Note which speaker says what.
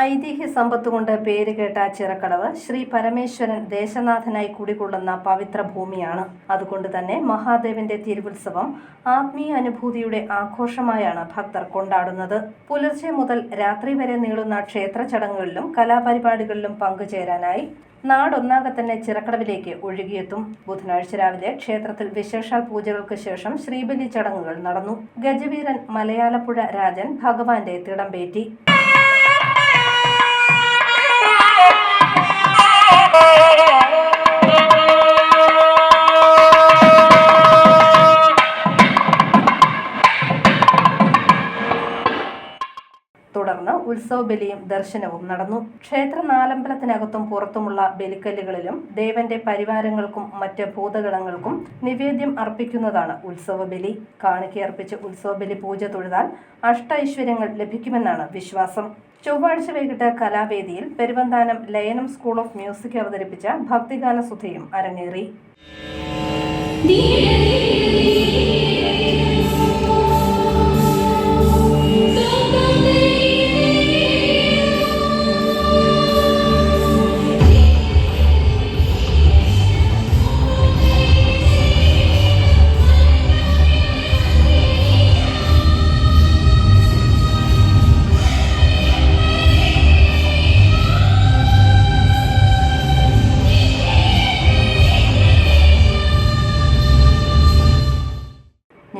Speaker 1: ഐതിഹ്യ സമ്പത്തുകൊണ്ട് പേരുകേട്ട ചിറക്കടവ് ശ്രീ പരമേശ്വരൻ ദേശനാഥനായി കുടികൊള്ളുന്ന പവിത്ര ഭൂമിയാണ്. അതുകൊണ്ട് തന്നെ മഹാദേവന്റെ തിരുവുത്സവം ആത്മീയ അനുഭൂതിയുടെ ആഘോഷമായാണ് ഭക്തർ കൊണ്ടാടുന്നത്. പുലർച്ചെ മുതൽ രാത്രി വരെ നീളുന്ന ക്ഷേത്ര ചടങ്ങുകളിലും കലാപരിപാടികളിലും പങ്കുചേരാനായി നാടൊന്നാകെ തന്നെ ചിറക്കടവിലേക്ക് ഒഴുകിയെത്തും. ബുധനാഴ്ച രാവിലെ ക്ഷേത്രത്തിൽ വിശേഷാൽ പൂജകൾക്ക് ശേഷം ശ്രീബലി ചടങ്ങുകൾ നടന്നു. ഗജവീരൻ മലയാളപ്പുഴ രാജൻ ഭഗവാന്റെ തിടമ്പേറ്റി തുടർന്ന് ഉത്സവ ബലിയും ദർശനവും നടന്നു. ക്ഷേത്ര നാലമ്പലത്തിനകത്തും പുറത്തുമുള്ള ബലിക്കല്ലുകളിലും ദേവന്റെ പരിവാരങ്ങൾക്കും മറ്റ് ഭൂതഗണങ്ങൾക്കും നിവേദ്യം അർപ്പിക്കുന്നതാണ് ഉത്സവ ബലി കാണിക്കയർപ്പിച്ച് ഉത്സവ ബലി പൂജ തൊഴുതാൽ അഷ്ട ഐശ്വര്യങ്ങൾ ലഭിക്കുമെന്നാണ് വിശ്വാസം. ചൊവ്വാഴ്ച വൈകിട്ട് കലാവേദിയിൽ പെരുവന്താനം ലയനം സ്കൂൾ ഓഫ് മ്യൂസിക് അവതരിപ്പിച്ച ഭക്തിഗാന സുധയും അരങ്ങേറി